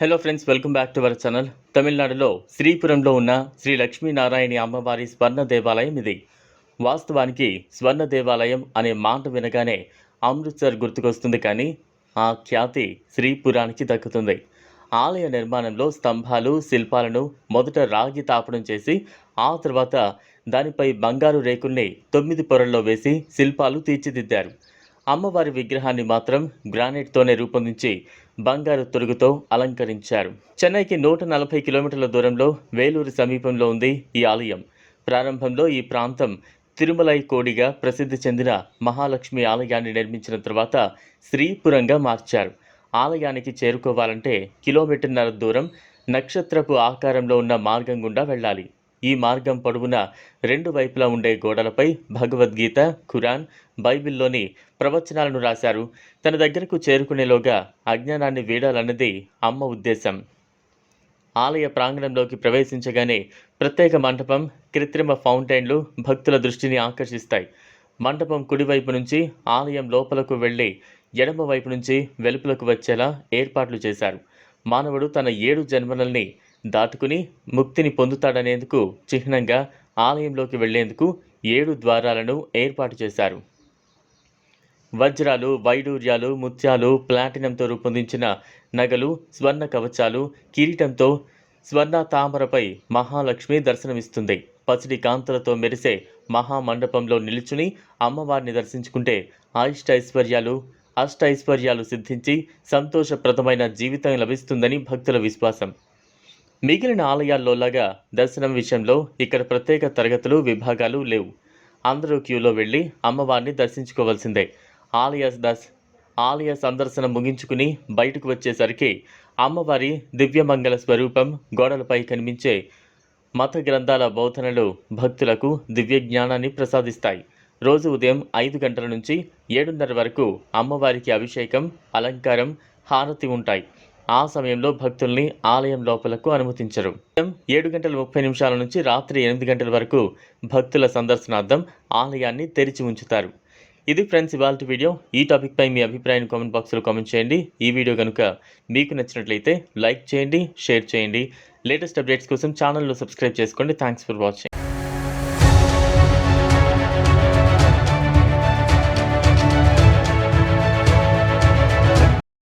Hello friends welcome back to our channel తమిళనాడులో శ్రీపురంలో ఉన్న శ్రీ లక్ష్మీనారాయణి అమ్మవారి స్వర్ణ దేవాలయం ఇది. వాస్తవానికి స్వర్ణ దేవాలయం అనే మాట వినగానే అమృత్సర్ గుర్తుకొస్తుంది కానీ ఆ ఖ్యాతి శ్రీపురానికి దక్కుతుంది. ఆలయ నిర్మాణంలో స్తంభాలు శిల్పాలను మొదట రాగి తాపడం చేసి ఆ తర్వాత దానిపై బంగారు రేకుల్ని తొమ్మిది పొరల్లో వేసి శిల్పాలు తీర్చిదిద్దారు. అమ్మవారి విగ్రహాన్ని మాత్రం గ్రానైట్తోనే రూపొందించి బంగారు తొడుగుతో అలంకరించారు. చెన్నైకి నూట నలభై కిలోమీటర్ల దూరంలో వేలూరు సమీపంలో ఉంది ఈ ఆలయం. ప్రారంభంలో ఈ ప్రాంతం తిరుమలై కోడిగా ప్రసిద్ధి చెందిన మహాలక్ష్మి ఆలయాన్ని నిర్మించిన తర్వాత శ్రీపురంగా మార్చారు. ఆలయానికి చేరుకోవాలంటే కిలోమీటర్న్నర దూరం నక్షత్రపు ఆకారంలో ఉన్న మార్గం గుండా వెళ్ళాలి. ఈ మార్గం పొడవునా రెండు వైపులా ఉండే గోడలపై భగవద్గీత ఖురాన్ బైబిల్లోని ప్రవచనాలను రాశారు. తన దగ్గరకు చేరుకునేలోగా అజ్ఞానాన్ని వీడాలన్నది అమ్మ ఉద్దేశం. ఆలయ ప్రాంగణంలోకి ప్రవేశించగానే ప్రత్యేక మంటపం కృత్రిమ ఫౌంటైన్లు భక్తుల దృష్టిని ఆకర్షిస్తాయి. మంటపం కుడివైపు నుంచి ఆలయం లోపలకు వెళ్ళి ఎడమ వైపు నుంచి వెలుపులకు వచ్చేలా ఏర్పాట్లు చేశారు. మానవుడు తన ఏడు జన్మలల్ని దాటుకుని ముక్తిని పొందుతాడనేందుకు చిహ్నంగా ఆలయంలోకి వెళ్ళేందుకు ఏడు ద్వారాలను ఏర్పాటు చేశారు. వజ్రాలు వైడూర్యాలు ముత్యాలు ప్లాటినంతో రూపొందించిన నగలు స్వర్ణ కవచాలు కిరీటంతో స్వర్ణ తామరపై మహాలక్ష్మి దర్శనమిస్తుంది. పసిడి కాంతులతో మెరిసే మహామండపంలో నిలుచుని అమ్మవారిని దర్శించుకుంటే ఆయిష్టైశ్వర్యాలు అష్టైశ్వర్యాలు సిద్ధించి సంతోషప్రదమైన జీవితం లభిస్తుందని భక్తుల విశ్వాసం. మిగిలిన ఆలయాల్లోలాగా దర్శనం విషయంలో ఇక్కడ ప్రత్యేక తరగతులు విభాగాలు లేవు. అందరూ క్యూలో వెళ్ళి అమ్మవారిని దర్శించుకోవాల్సిందే. ఆలయ దర్శ ఆలయ సందర్శనం ముగించుకుని బయటకు వచ్చేసరికి అమ్మవారి దివ్యమంగళ స్వరూపం గోడలపై కనిపించే మత గ్రంథాల బోధనలు భక్తులకు దివ్య జ్ఞానాన్ని ప్రసాదిస్తాయి. రోజు ఉదయం ఐదు గంటల నుంచి ఏడున్నర వరకు అమ్మవారికి అభిషేకం అలంకారం హారతి ఉంటాయి. ఆ సమయంలో భక్తుల్ని ఆలయం లోపలకు అనుమతించరు. ఏడు గంటల ముప్పై నిమిషాల నుంచి రాత్రి ఎనిమిది గంటల వరకు భక్తుల సందర్శనార్థం ఆలయాన్ని తెరిచి ఉంచుతారు. ఇది ఫ్రెండ్స్ ఇవాళ వీడియో. ఈ టాపిక్పై మీ అభిప్రాయాన్ని కామెంట్ బాక్స్లో కామెంట్ చేయండి. ఈ వీడియో కనుక మీకు నచ్చినట్లయితే లైక్ చేయండి షేర్ చేయండి. లేటెస్ట్ అప్డేట్స్ కోసం ఛానల్లో సబ్స్క్రైబ్ చేసుకోండి. Thanks for watching.